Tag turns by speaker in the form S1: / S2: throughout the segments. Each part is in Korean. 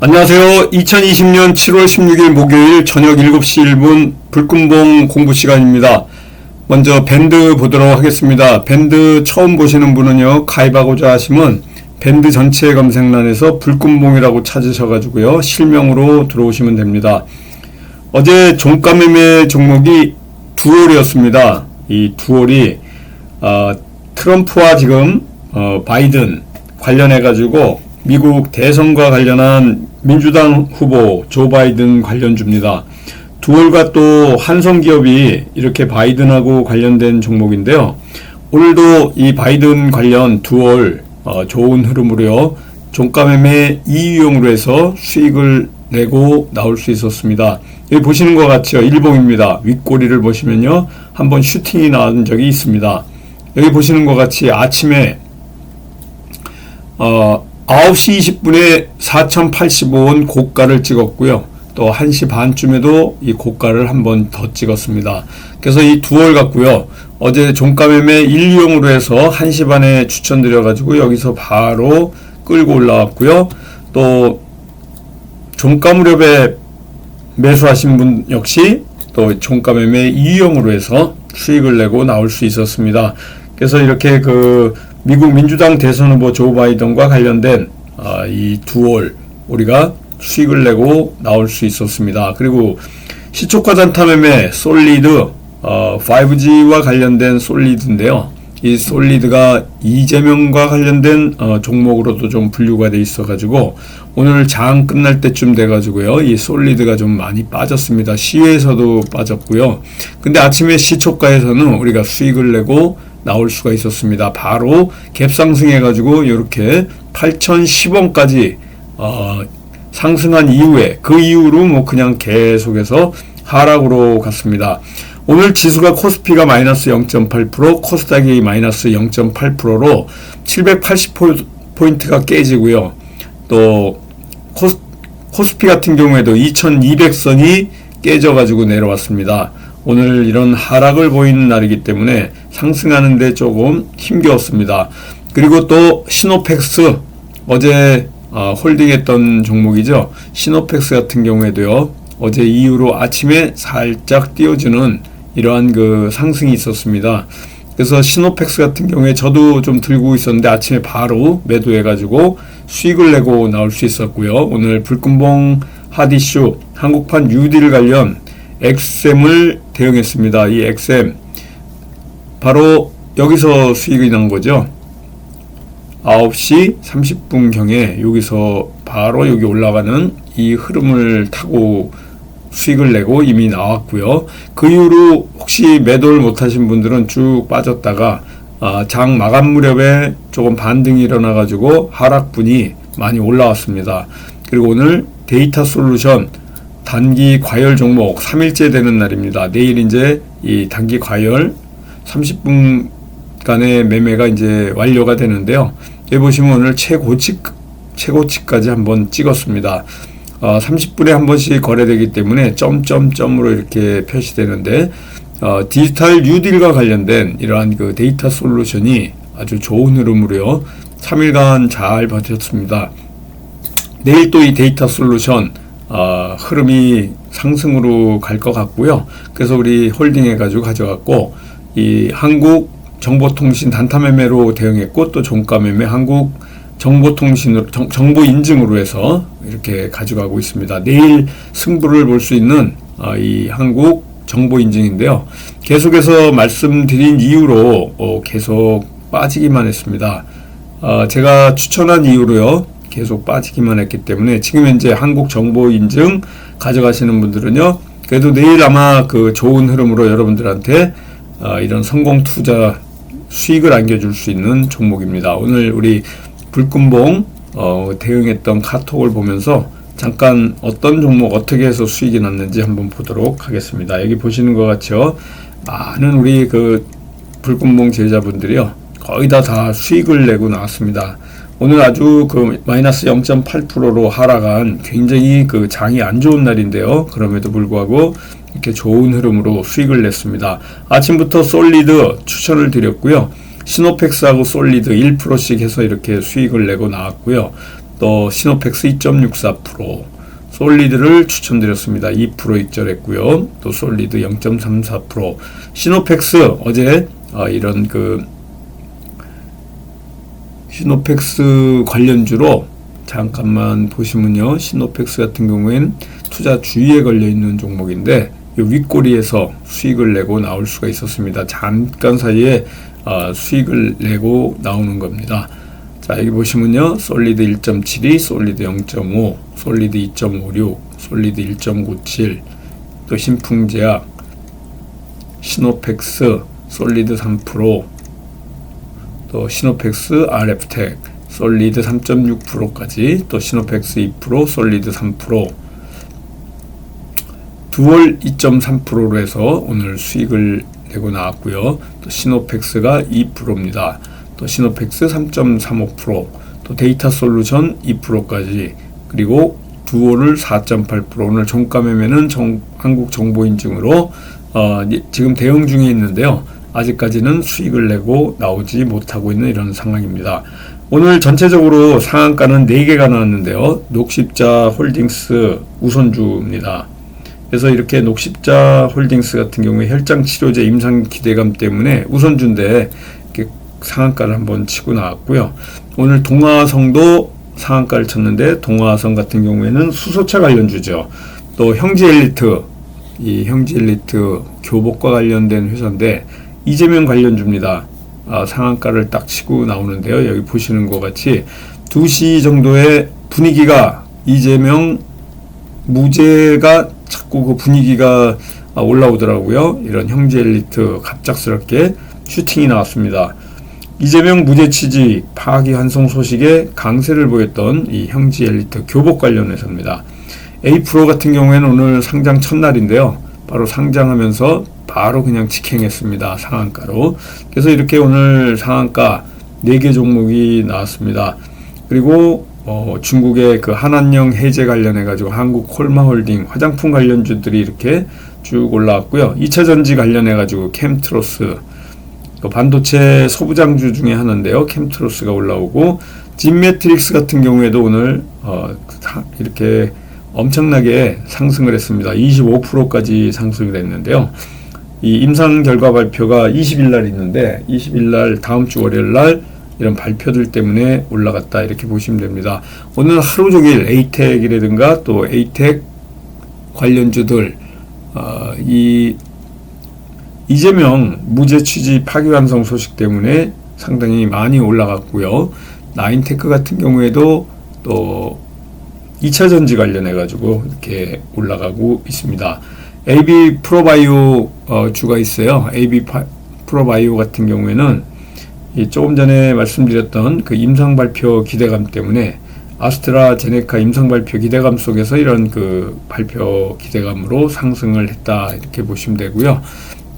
S1: 안녕하세요. 2020년 7월 16일 목요일 저녁 7시 1분 불금봉 공부 시간입니다. 먼저 밴드 보도록 하겠습니다. 밴드 처음 보시는 분은요, 가입하고자 하시면 밴드 전체 검색란에서 불금봉이라고 찾으셔가지고요, 실명으로 들어오시면 됩니다. 어제 종가 매매 종목이 두월이었습니다. 이 두월이 어, 트럼프와 지금 어, 바이든 관련해 가지고 미국 대선과 관련한 민주당 후보 조 바이든 관련 주입니다. 두월과 또 한성 기업이 이렇게 바이든하고 관련된 종목인데요. 오늘도 이 바이든 관련 두월 어, 좋은 흐름으로요. 종가 매매 2유형으로 해서 수익을 내고 나올 수 있었습니다. 여기 보시는 것 같죠? 일봉입니다. 윗꼬리를 보시면요. 한번 슈팅이 나온 적이 있습니다. 여기 보시는 것 같이 아침에 어, 9시 20분에 4,085원 고가를 찍었고요. 또 1시 반쯤에도 이 고가를 한 번 더 찍었습니다. 그래서 이 두 월 같고요. 어제 종가 매매 1유형으로 해서 1시 반에 추천드려가지고 여기서 바로 끌고 올라왔고요. 또 종가 무렵에 매수하신 분 역시 또 종가 매매 2유형으로 해서 수익을 내고 나올 수 있었습니다. 그래서 이렇게 그 미국 민주당 대선 후보 조 바이든과 관련된 아, 이 두월 우리가 수익을 내고 나올 수 있었습니다. 그리고 시초가 단타 매매 솔리드 어, 5G와 관련된 솔리드인데요. 이 솔리드가 이재명과 관련된 어, 종목으로도 좀 분류가 돼 있어가지고 오늘 장 끝날 때쯤 돼가지고요 이 솔리드가 좀 많이 빠졌습니다 시외에서도 빠졌고요 근데 아침에 시초가에서는 우리가 수익을 내고 나올 수가 있었습니다 바로 갭상승해가지고 이렇게 8,010원까지 어, 상승한 이후에 그 이후로 뭐 그냥 계속해서 하락으로 갔습니다. 오늘 지수가 코스피가 마이너스 0.8%, 코스닥이 마이너스 0.8%로 780포인트가 깨지고요. 또 코스, 코스피 같은 경우에도 2200선이 깨져가지고 내려왔습니다. 오늘 이런 하락을 보이는 날이기 때문에 상승하는데 조금 힘겨웠습니다. 그리고 또 시노펙스 어제 어, 홀딩했던 종목이죠. 시노펙스 같은 경우에도요. 어제 이후로 아침에 살짝 띄워주는 이러한 그 상승이 있었습니다. 그래서 시노펙스 같은 경우에 저도 좀 들고 있었는데 아침에 바로 매도해가지고 수익을 내고 나올 수 있었고요. 오늘 불금봉 하디쇼 한국판 뉴딜 관련 엑셈을 대응했습니다. 이 엑셈 바로 여기서 수익이 난 거죠. 9시 30분경에 여기서 바로 여기 올라가는 이 흐름을 타고 수익을 내고 이미 나왔고요. 그 이후로 혹시 매도를 못하신 분들은 쭉 빠졌다가 아, 장 마감 무렵에 조금 반등이 일어나가지고 하락분이 많이 올라왔습니다. 그리고 오늘 데이터 솔루션 단기 과열 종목 3일째 되는 날입니다. 내일 이제 이 단기 과열 30분간의 매매가 이제 완료가 되는데요. 여기 보시면 오늘 최고치 최고치까지 한번 찍었습니다. 어, 30분에 한 번씩 거래되기 때문에 점점점으로 이렇게 표시되는데 어, 디지털 뉴딜과 관련된 이러한 그 데이터 솔루션이 아주 좋은 흐름으로요. 3일간 잘 버텼습니다. 내일 또 이 데이터 솔루션 어, 흐름이 상승으로 갈 것 같고요. 그래서 우리 홀딩 해가지고 가져갔고 이 한국 정보통신 단타 매매로 대응했고 또 종가 매매 한국 정보통신으로 정, 정보 인증으로 해서 이렇게 가져가고 있습니다. 내일 승부를 볼 수 있는 어, 이 한국 정보 인증인데요. 계속해서 말씀드린 이유로 어, 계속 빠지기만 했습니다. 어, 제가 추천한 이유로요. 계속 빠지기만 했기 때문에 지금 현재 한국 정보 인증 가져가시는 분들은요. 그래도 내일 아마 그 좋은 흐름으로 여러분들한테 어, 이런 성공 투자 수익을 안겨줄 수 있는 종목입니다. 오늘 우리 불금봉 어, 대응했던 카톡을 보면서 잠깐 어떤 종목 어떻게 해서 수익이 났는지 한번 보도록 하겠습니다. 여기 보시는 것 같죠? 많은 우리 그 불금봉 제자분들이요. 거의 다 다 수익을 내고 나왔습니다. 오늘 아주 그 마이너스 0.8%로 하락한 굉장히 그 장이 안 좋은 날인데요. 그럼에도 불구하고 이렇게 좋은 흐름으로 수익을 냈습니다. 아침부터 솔리드 추천을 드렸고요. 시노펙스하고 솔리드 1%씩 해서 이렇게 수익을 내고 나왔고요. 또 시노펙스 2.64%, 솔리드를 추천드렸습니다. 2% 익절했고요. 또 솔리드 0.34%, 시노펙스 어제 어, 이런 그 시노펙스 관련주로 잠깐만 보시면요. 시노펙스 같은 경우에는 투자 주의에 걸려 있는 종목인데 이 윗꼬리에서 수익을 내고 나올 수가 있었습니다. 잠깐 사이에 어, 수익을 내고 나오는 겁니다. 자, 여기 보시면요. 솔리드 1.72, 솔리드 0.5, 솔리드 2.56, 솔리드 1.97, 또 신풍제약, 시노펙스, 솔리드 3%, 또 시노펙스, RF텍, 솔리드 3.6%까지, 또 시노펙스 2%, 솔리드 3%, 두월 2.3%로 해서 오늘 수익을 내고 나왔고요. 또 시노펙스가 2%입니다. 또 시노펙스 3.35%, 또 데이터 솔루션 2%까지, 그리고 두월을 4.8% 오늘 종가 매매는 정, 한국 정보 인증으로 어, 이- 지금 대응 중에 있는데요. 아직까지는 수익을 내고 나오지 못하고 있는 이런 상황입니다. 오늘 전체적으로 상한가는 4개가 나왔는데요. 녹십자 홀딩스 우선주입니다. 그래서 이렇게 녹십자 홀딩스 같은 경우에 혈장 치료제 임상 기대감 때문에 우선주인데 상한가를 한번 치고 나왔고요. 오늘 동화성도 상한가를 쳤는데 동화성 같은 경우에는 수소차 관련주죠. 또 형제 엘리트 이 형제 엘리트 교복과 관련된 회사인데 이재명 관련주입니다. 아, 상한가를 딱 치고 나오는데요. 여기 보시는 것 같이 2시 정도의 분위기가 이재명 무죄가 자꾸 그 분위기가 아, 올라오더라고요. 이런 형제 엘리트 갑작스럽게 슈팅이 나왔습니다. 이재명 무죄 취지 파기 환송 소식에 강세를 보였던 이 형제 엘리트 교복 관련해서입니다. A 프로 같은 경우에는 오늘 상장 첫날인데요. 바로 상장하면서 바로 그냥 직행했습니다. 상한가로. 그래서 이렇게 오늘 상한가 4개 종목이 나왔습니다. 그리고 어, 중국의 그 한한령 해제 관련해 가지고 한국 콜마홀딩 화장품 관련주들이 이렇게 쭉 올라왔고요. 2차 전지 관련해 가지고 캠트로스 또 반도체 소부장주 중에 하나인데요. 캠트로스가 올라오고 진매트릭스 같은 경우에도 오늘 어, 사- 이렇게 엄청나게 상승을 했습니다. 25%까지 상승을 했는데요. 이 임상 결과 발표가 20일 날 있는데 20일 날 다음 주 월요일 날 이런 발표들 때문에 올라갔다 이렇게 보시면 됩니다. 오늘 하루 종일 에이텍이라든가 또 에이텍 관련주들 어, 이 이재명 무죄 취지 파기환송 소식 때문에 상당히 많이 올라갔고요. 나인테크 같은 경우에도 또 2차 전지 관련해 가지고 이렇게 올라가고 있습니다. AB 프로바이오 어, 주가 있어요. AB 파, 프로바이오 같은 경우에는 이 조금 전에 말씀드렸던 그 임상 발표 기대감 때문에 아스트라제네카 임상 발표 기대감 속에서 이런 그 발표 기대감으로 상승을 했다 이렇게 보시면 되고요.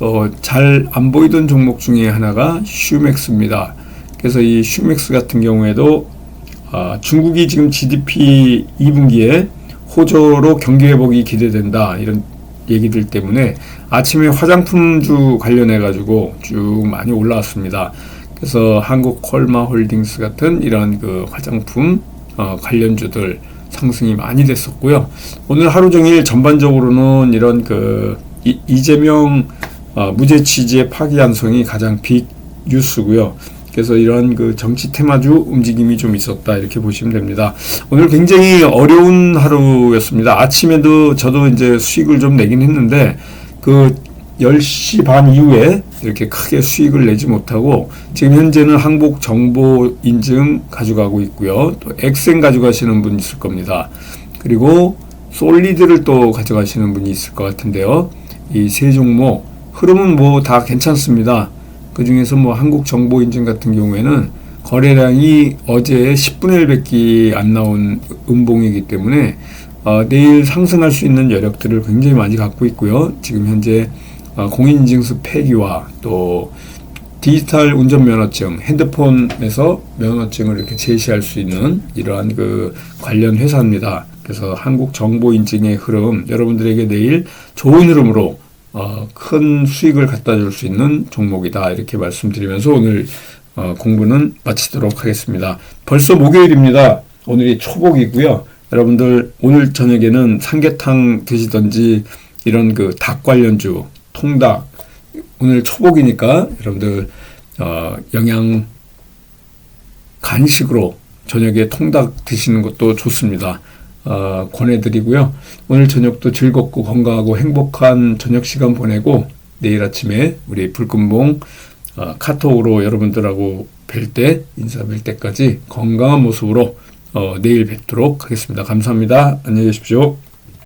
S1: 어, 잘 안 보이던 종목 중에 하나가 슈맥스입니다. 그래서 이 슈맥스 같은 경우에도 아, 중국이 지금 GDP 2분기에 호조로 경기 회복이 기대된다 이런 얘기들 때문에 아침에 화장품주 관련해 가지고 쭉 많이 올라왔습니다. 그래서 한국 콜마 홀딩스 같은 이런 그 화장품 어, 관련주들 상승이 많이 됐었고요. 오늘 하루 종일 전반적으로는 이런 그 이, 이재명 어, 무죄 취지의 파기환송이 가장 빅 뉴스고요. 그래서 이런 그 정치 테마주 움직임이 좀 있었다 이렇게 보시면 됩니다. 오늘 굉장히 어려운 하루였습니다. 아침에도 저도 이제 수익을 좀 내긴 했는데 그 10시 반 이후에 이렇게 크게 수익을 내지 못하고 지금 현재는 항복 정보 인증 가져가고 있고요. 또 엑센 가져가시는 분 있을 겁니다. 그리고 솔리드를 또 가져가시는 분이 있을 것 같은데요. 이 세 종목 흐름은 뭐 다 괜찮습니다. 그 중에서 뭐 한국 정보 인증 같은 경우에는 거래량이 어제 10분의 1밖에 안 나온 음봉이기 때문에 어, 내일 상승할 수 있는 여력들을 굉장히 많이 갖고 있고요. 지금 현재 어, 공인인증서 폐기와 또 디지털 운전면허증, 핸드폰에서 면허증을 이렇게 제시할 수 있는 이러한 그 관련 회사입니다. 그래서 한국 정보 인증의 흐름, 여러분들에게 내일 좋은 흐름으로 어, 큰 수익을 갖다 줄 수 있는 종목이다. 이렇게 말씀드리면서 오늘 어, 공부는 마치도록 하겠습니다. 벌써 목요일입니다. 오늘이 초복이고요. 여러분들 오늘 저녁에는 삼계탕 드시던지 이런 그 닭 관련주, 통닭 오늘 초복이니까 여러분들 어, 영양 간식으로 저녁에 통닭 드시는 것도 좋습니다. 어, 권해드리고요. 오늘 저녁도 즐겁고 건강하고 행복한 저녁 시간 보내고 내일 아침에 우리 불금봉 어, 카톡으로 여러분들하고 뵐 때 인사 뵐 때까지 건강한 모습으로 어, 내일 뵙도록 하겠습니다. 감사합니다. 안녕히 계십시오.